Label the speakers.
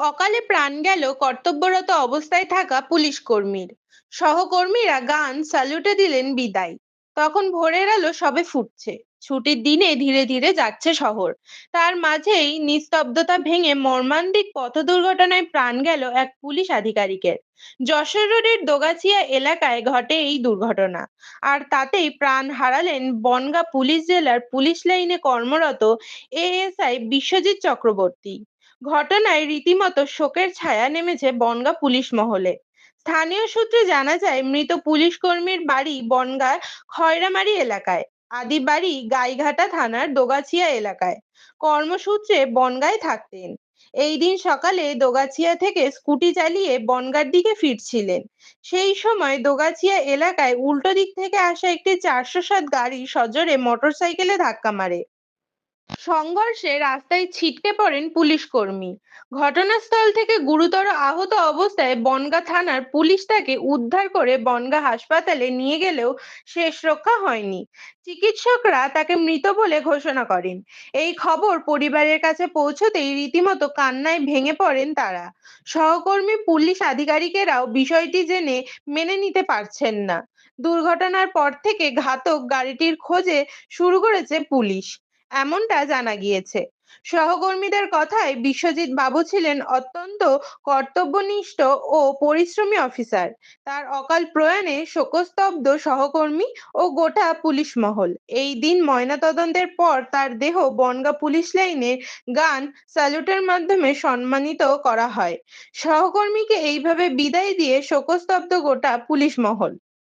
Speaker 1: অকালে প্রাণ গেল কর্তব্যরত অবস্থায় থাকা পুলিশ কর্মীর। সহকর্মীরা গান স্যালুটে দিলেন বিদায়। তখন ভোরের আলো সবে ফুটছে। ছুটির দিনে ধীরে ধীরে যাচ্ছে শহর। তার মাঝেই নিস্তব্ধতা ভেঙে মর্মান্তিক পথ দুর্ঘটনায় প্রাণ গেল এক পুলিশ আধিকারিকের। যশোর রোডের দোগাছিয়া এলাকায় ঘটে এই দুর্ঘটনা। আর তাতেই প্রাণ হারালেন বনগাঁ পুলিশ জেলার পুলিশ লাইনে কর্মরত এএসআই বিশ্বজিৎ চক্রবর্তী। ঘটনায় রীতিমতো শোকের ছায়া নেমেছে বনগাঁ পুলিশ মহলে। স্থানীয় সূত্রে জানা যায়, মৃত পুলিশ কর্মীর বাড়ি বনগাঁ খয়রামারি এলাকায়। আদি বাড়ি গাইঘাটা থানার দোগাছিয়া এলাকায়। কর্মসূত্রে বনগাঁয় থাকতেন। এই দিন সকালে দোগাছিয়া থেকে স্কুটি চালিয়ে বনগাঁর দিকে ফিরছিলেন। সেই সময় দোগাছিয়া এলাকায় উল্টো দিক থেকে আসা একটি চারশো সাত গাড়ি সজোরে মোটরসাইকেলে ধাক্কা মারে। সংঘর্ষে রাস্তায় ছিটকে পড়েন পুলিশ কর্মী। ঘটনাস্থল থেকে গুরুতর আহত অবস্থায় বনগাঁ থানার পুলিশ তাকে উদ্ধার করে বনগাঁ হাসপাতালে নিয়ে গেলেও শেষ রক্ষা হয়নি। চিকিৎসকরা তাকে মৃত বলে ঘোষণা করেন। এই খবর পরিবারের কাছে পৌঁছতেই রীতিমতো কান্নায় ভেঙে পড়েন তারা। সহকর্মী পুলিশ আধিকারিকেরাও বিষয়টি জেনে মেনে নিতে পারছেন না। দুর্ঘটনার পর থেকে ঘাতক গাড়িটির খোঁজে শুরু করেছে পুলিশ। এমনটা জানা গিয়েছে। সহকর্মীদের কথায় বিশ্বজিৎ বাবু ছিলেন অত্যন্ত কর্তব্যনিষ্ঠ ও পরিশ্রমী অফিসার। তার অকাল প্রয়াণে শোকস্তব্ধ সহকর্মী ও গোটা পুলিশ মহল। এই দিন ময়নাতদন্তের পর তার দেহ বনগাঁ পুলিশ লাইনে গান স্যালুটের মাধ্যমে সম্মানিত করা হয়। সহকর্মীকে এইভাবে বিদায় দিয়ে শোকস্তব্ধ গোটা পুলিশ মহল।